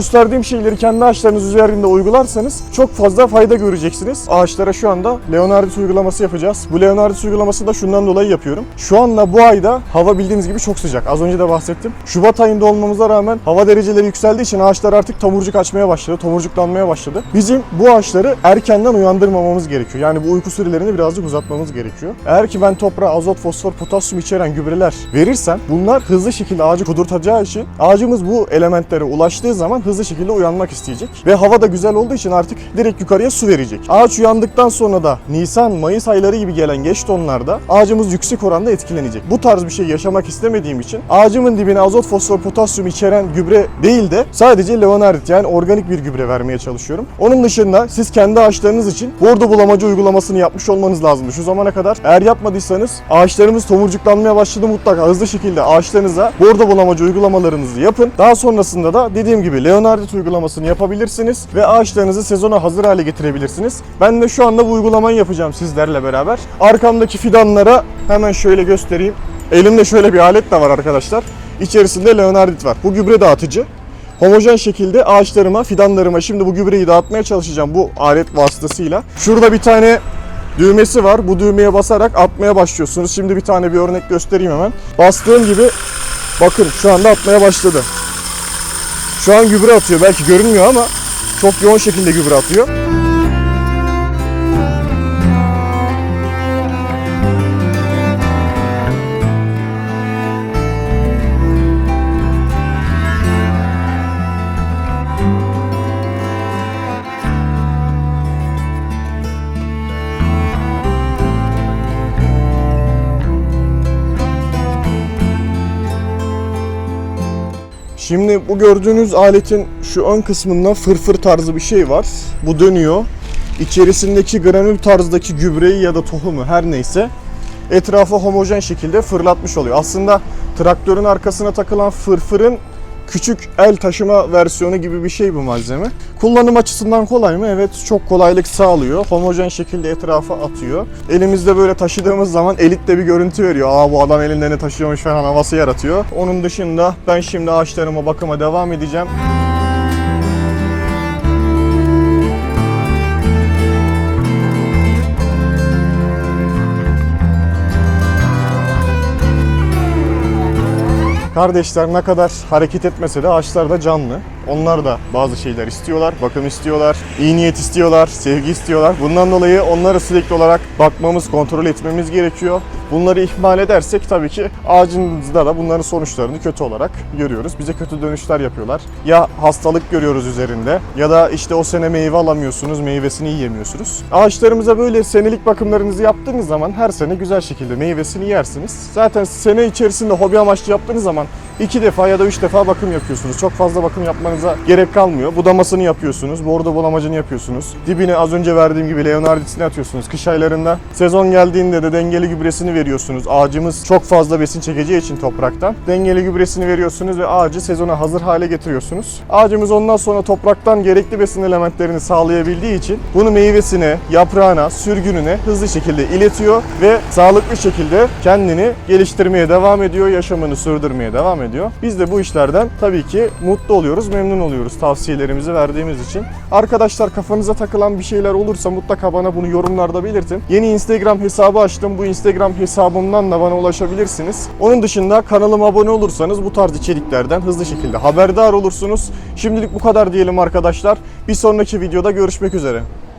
Gösterdiğim şeyleri kendi ağaçlarınız üzerinde uygularsanız çok fazla fayda göreceksiniz. Ağaçlara şu anda Leonardis uygulaması yapacağız. Bu Leonardis uygulaması da şundan dolayı yapıyorum. Şu anda bu ayda hava bildiğiniz gibi çok sıcak. Az önce de bahsettim. Şubat ayında olmamıza rağmen hava dereceleri yükseldiği için ağaçlar artık tomurcuk açmaya başladı. Tomurcuklanmaya başladı. Bizim bu ağaçları erkenden uyandırmamamız gerekiyor. Yani bu uyku sürelerini birazcık uzatmamız gerekiyor. Eğer ki ben toprağa azot, fosfor, potasyum içeren gübreler verirsem bunlar hızlı şekilde ağacı kudurtacağı için ağacımız bu elementlere ulaştığı zaman hızlı şekilde uyanmak isteyecek. Ve hava da güzel olduğu için artık direkt yukarıya su verecek. Ağaç uyandıktan sonra da Nisan, Mayıs ayları gibi gelen geç tonlarda ağacımız yüksek oranda etkilenecek. Bu tarz bir şey yaşamak istemediğim için ağacımın dibine azot, fosfor, potasyum içeren gübre değil de sadece leonardit yani organik bir gübre vermeye çalışıyorum. Onun dışında siz kendi ağaçlarınız için bordo bulamacı uygulamasını yapmış olmanız lazımdı. Şu zamana kadar eğer yapmadıysanız ağaçlarımız tomurcuklanmaya başladı mutlaka hızlı şekilde ağaçlarınıza bordo bulamacı uygulamalarınızı yapın. Daha sonrasında da dediğim gibi leonardit uygulamasını yapabilirsiniz ve ağaçlarınızı sezona hazır hale getirebilirsiniz. Ben de şu anda bu uygulamayı yapacağım sizlerle beraber. Arkamdaki fidanlara hemen şöyle göstereyim. Elimde şöyle bir alet de var arkadaşlar. İçerisinde leonardit var. Bu gübre dağıtıcı. Homojen şekilde ağaçlarıma, fidanlarıma şimdi bu gübreyi dağıtmaya çalışacağım bu alet vasıtasıyla. Şurada bir tane düğmesi var. Bu düğmeye basarak atmaya başlıyorsunuz. Şimdi bir tane bir örnek göstereyim hemen. Bastığım gibi bakın şu anda atmaya başladı. Şu an gübre atıyor. Belki görünmüyor ama çok yoğun şekilde gübre atıyor. Şimdi bu gördüğünüz aletin şu ön kısmında fırfır tarzı bir şey var. Bu dönüyor. İçerisindeki granül tarzdaki gübreyi ya da tohumu her neyse etrafa homojen şekilde fırlatmış oluyor. Aslında traktörün arkasına takılan fırfırın küçük el taşıma versiyonu gibi bir şey bu malzeme. Kullanım açısından kolay mı? Evet çok kolaylık sağlıyor. Homojen şekilde etrafa atıyor. Elimizde böyle taşıdığımız zaman elit de bir görüntü veriyor. Aa bu adam elinde ne taşıyormuş falan havası yaratıyor. Onun dışında ben şimdi ağaçlarıma bakıma devam edeceğim. Kardeşler ne kadar hareket etmese de ağaçlar da canlı. Onlar da bazı şeyler istiyorlar. Bakım istiyorlar, iyi niyet istiyorlar, sevgi istiyorlar. Bundan dolayı onları sürekli olarak bakmamız, kontrol etmemiz gerekiyor. Bunları ihmal edersek tabii ki ağacımızda da bunların sonuçlarını kötü olarak görüyoruz. Bize kötü dönüşler yapıyorlar. Ya hastalık görüyoruz üzerinde ya da işte o sene meyve alamıyorsunuz, meyvesini yiyemiyorsunuz. Ağaçlarımıza böyle senelik bakımlarınızı yaptığınız zaman her sene güzel şekilde meyvesini yersiniz. Zaten sene içerisinde hobi amaçlı yaptığınız zaman iki defa ya da üç defa bakım yapıyorsunuz. Çok fazla bakım yapmanıza gerek kalmıyor. Budamasını yapıyorsunuz, bordo bulamacını yapıyorsunuz. Dibine az önce verdiğim gibi leonardisini atıyorsunuz kış aylarında. Sezon geldiğinde de dengeli gübresini veriyorsunuz. Ağacımız çok fazla besin çekeceği için topraktan. Dengeli gübresini veriyorsunuz ve ağacı sezona hazır hale getiriyorsunuz. Ağacımız ondan sonra topraktan gerekli besin elementlerini sağlayabildiği için bunu meyvesine, yaprağına, sürgününe hızlı şekilde iletiyor ve sağlıklı şekilde kendini geliştirmeye devam ediyor, yaşamını sürdürmeye devam ediyor. Biz de bu işlerden tabii ki mutlu oluyoruz, memnun oluyoruz tavsiyelerimizi verdiğimiz için. Arkadaşlar kafanıza takılan bir şeyler olursa mutlaka bana bunu yorumlarda belirtin. Yeni Instagram hesabı açtım. Bu Instagram hesabımdan da bana ulaşabilirsiniz. Onun dışında kanalıma abone olursanız bu tarz içeriklerden hızlı şekilde haberdar olursunuz. Şimdilik bu kadar diyelim arkadaşlar. Bir sonraki videoda görüşmek üzere.